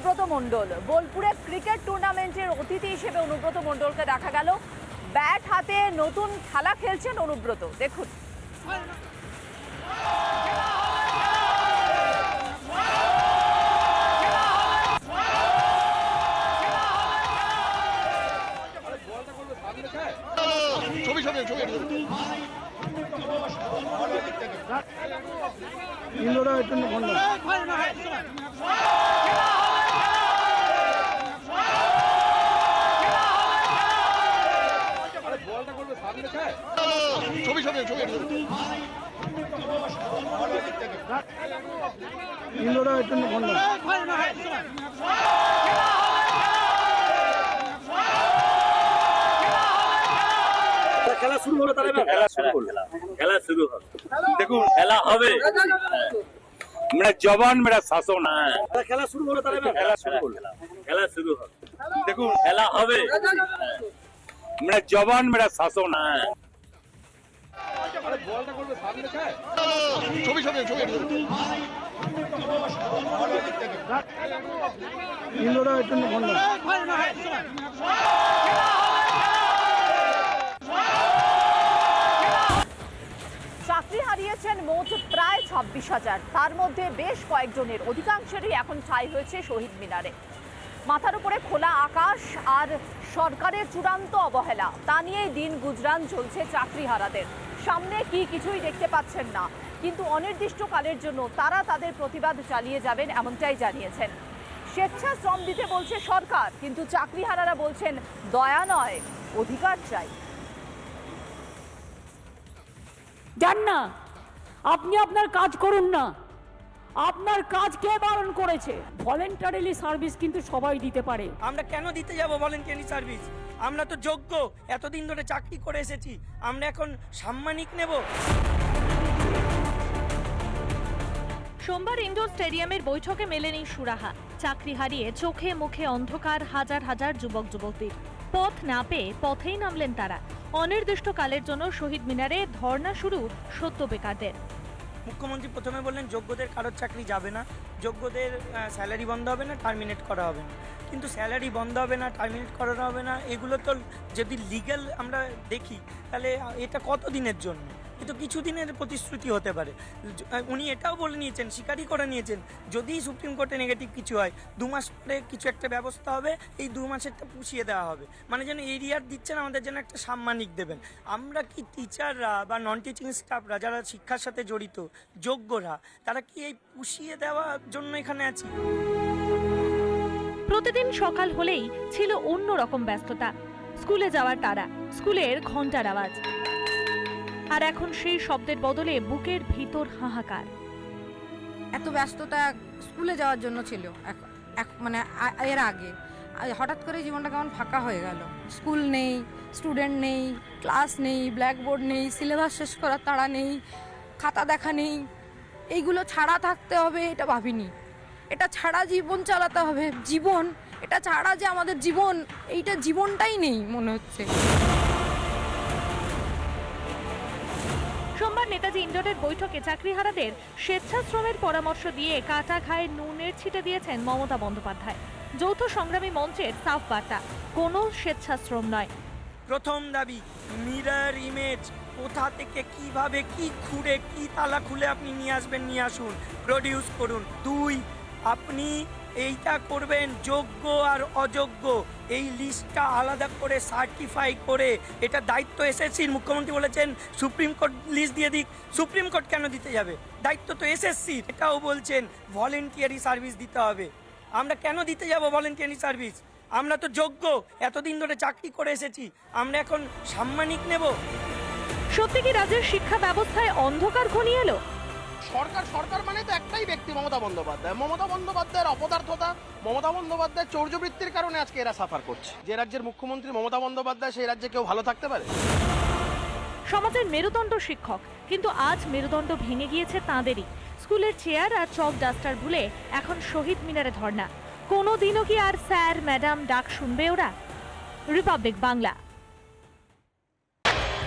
অনুব্রত মণ্ডল। বোলপুরে ক্রিকেট টুর্নামেন্টের অতিথি হিসেবে অনুব্রত মণ্ডলকে দেখা গেল। ব্যাট হাতে নতুন খেলা খেলছেন অনুব্রত। দেখুন। ছবি ছবি ছবি ইন্দ্রটা একটু ফোন দাও। ছবি ছবি ছবি ইন্দ্রটা একটু ফোন খেলা শুরু হলো তাহলে খেলা শুরু হলো খেলা শুরু হবে। দেখুন খেলা হবে। মেরা জবান মেরা শাসন। হ্যাঁ। খেলা শুরু হলো তাহলে খেলা শুরু হলো খেলা শুরু হবে। দেখুন খেলা হবে। ছবি ইন্দ্রটা একটু ফোন দাও। চাকরি হারিয়েছেন মোট প্রায় ছাব্বিশ হাজার তার মধ্যে বেশ কয়েকজনের, অধিকাংশেরই এখন ঠাঁই হয়েছে শহীদ মিনারে মাথার উপরে খোলা আকাশ আর সরকারের চূড়ান্ত অবহেলা। তা নিয়েই দিন গুজরান চলছে চাকরিহারাদের সামনে কি কিছুই দেখতে পাচ্ছেন না। কিন্তু অনির্দিষ্টকালের জন্য তারা তাদের প্রতিবাদ চালিয়ে যাবেন এমনটাই জানিয়েছেন। স্বেচ্ছা শ্রম দিতে বলছে সরকার, কিন্তু চাকরিহারারা বলছেন দয়া নয়, অধিকার চাই। যান না, আপনি আপনার কাজ করুন না। আপনার কাজ কে বারণ করেছে? ভলেন্টারিলি সার্ভিস কিন্তু সবাই দিতে পারে। আমরা কেন দিতে যাব ভলেন্টিয়ারি সার্ভিস আমরা তো যোগ্য। এতদিন ধরে চাকরি করে এসেছি। আমরা এখন সাম্মানিক নেব। সোমবার ইন্ডোর স্টেডিয়ামের বৈঠকে মেলেনি সুরাহা। চাকরি হারিয়ে চোখে মুখে অন্ধকার হাজার হাজার যুবক যুবতীর। পথ না পেয়ে পথেই নামলেন তারা। অনির্দিষ্টকালের জন্য শহীদ মিনারে ধর্ণা শুরু সত্য বেকারদের। মুখ্যমন্ত্রী প্রথমে বললেন, যোগ্যদের কারোর চাকরি যাবে না, যোগ্যদের স্যালারি বন্ধ হবে না টার্মিনেট করা হবে না। কিন্তু স্যালারি বন্ধ হবে না টার্মিনেট করানো হবে না, এগুলো তো যদি লিগ্যাল আমরা দেখি, তাহলে এটা কত দিনের জন্য? কিন্তু কিছু দিনের প্রতিশ্রুতি হতে পারে। উনি এটাও বলে নিয়েছেন, স্বীকারই করে নিয়েছেন, যদি সুপ্রিম কোর্টে নেগেটিভ কিছু হয়, দু মাস পরে কিছু একটা ব্যবস্থা হবে, এই দু মাসেরটা পুষিয়ে দেওয়া হবে। মানে যেন এরিয়ার দিচ্ছেন, আমাদের যেন একটা সাম্মানিক দেবেন। আমরা কি টিচাররা বা নন টিচিং স্টাফরা যারা শিক্ষার সাথে জড়িত, যোগ্যরা, তারা কি এই পুষিয়ে দেওয়ার জন্য এখানে আছি? প্রতিদিন সকাল হলেই ছিল অন্য রকম ব্যস্ততা। স্কুলে যাওয়ার তারা স্কুলের ঘণ্টার আওয়াজ। আর এখন সেই শব্দের বদলে বুকের ভিতর হাহাকার। এত ব্যস্ততা স্কুলে যাওয়ার জন্য ছিল মানে এর আগে। হঠাৎ করে জীবনটা কেমন ফাঁকা হয়ে গেল। স্কুল নেই, স্টুডেন্ট নেই, ক্লাস নেই, ব্ল্যাকবোর্ড নেই, সিলেবাস শেষ করার তাড়া নেই, খাতা দেখা নেই। এইগুলো ছাড়া থাকতে হবে, এটা ভাবিনি। এটা ছাড়া জীবন চালাতে হবে। জীবন, এটা ছাড়া যে আমাদের জীবন, এইটা জীবনটাই নেই, মনে হচ্ছে। সোমবার নেতাজি ইন্ডোরের বৈঠকে চাকরিহারাদের স্বেচ্ছাশ্রমের পরামর্শ দিয়ে কাটা ঘায়ে নুনের ছিটে দিয়েছেন মমতা বন্দ্যোপাধ্যায়। যৌথ সংগ্রামী মঞ্চের সাফ বার্তা, কোনো স্বেচ্ছাশ্রম নয়। প্রথম দাবি মিরার ইমেজ কোথা থেকে কীভাবে কি খুঁড়ে, কি তালা খুলে আপনি নিয়ে আসবেন, নিয়ে আসুন। প্রডিউস করুন। দুই, আপনি এইটা করবেন যোগ্য আর অযোগ্য। এই লিস্টটা আলাদা করে সার্টিফাই করে। এটা দায়িত্ব এসএসসির, মুখ্যমন্ত্রী বলেছেন, সুপ্রিম কোর্ট লিস্ট দিয়ে দিক। সুপ্রিম কোর্ট কেন দিতে যাবে? দায়িত্ব তো এসএসসির। এটাও বলছেন ভলেন্টিয়ারি সার্ভিস দিতে হবে। আমরা কেন দিতে যাব ভলেন্টিয়ারি সার্ভিস আমরা তো যোগ্য। এতদিন ধরে চাকরি করে এসেছি। আমরা এখন সাম্মানিক নেব। সত্যি কি রাজ্যের শিক্ষা ব্যবস্থায় অন্ধকার ঘনিয়ে এলো? সরকার সরকার মানে তো একটাই ব্যক্তি, মমতা বন্দ্যোপাধ্যায়। মমতা বন্দ্যোপাধ্যায়ের অপদার্থতা, মমতা বন্দ্যোপাধ্যায়ের চৌর্যবৃত্তির কারণে আজকে এরা সাফার করছে। যে রাজ্যের মুখ্যমন্ত্রী মমতা বন্দ্যোপাধ্যায়, সেই রাজ্যে কেউ ভালো থাকতে পারে? সমাজের মেরুদণ্ড শিক্ষক, কিন্তু আজ মেরুদণ্ড ভেঙে গিয়েছে তাঁদেরই। স্কুলের চেয়ার আর চক ডাস্টার ভুলে এখন শহীদ মিনারে ধর্না কোনো দিনও কি আর স্যার, ম্যাডাম ডাক শুনবে ওরা? রিপাবলিক বাংলা।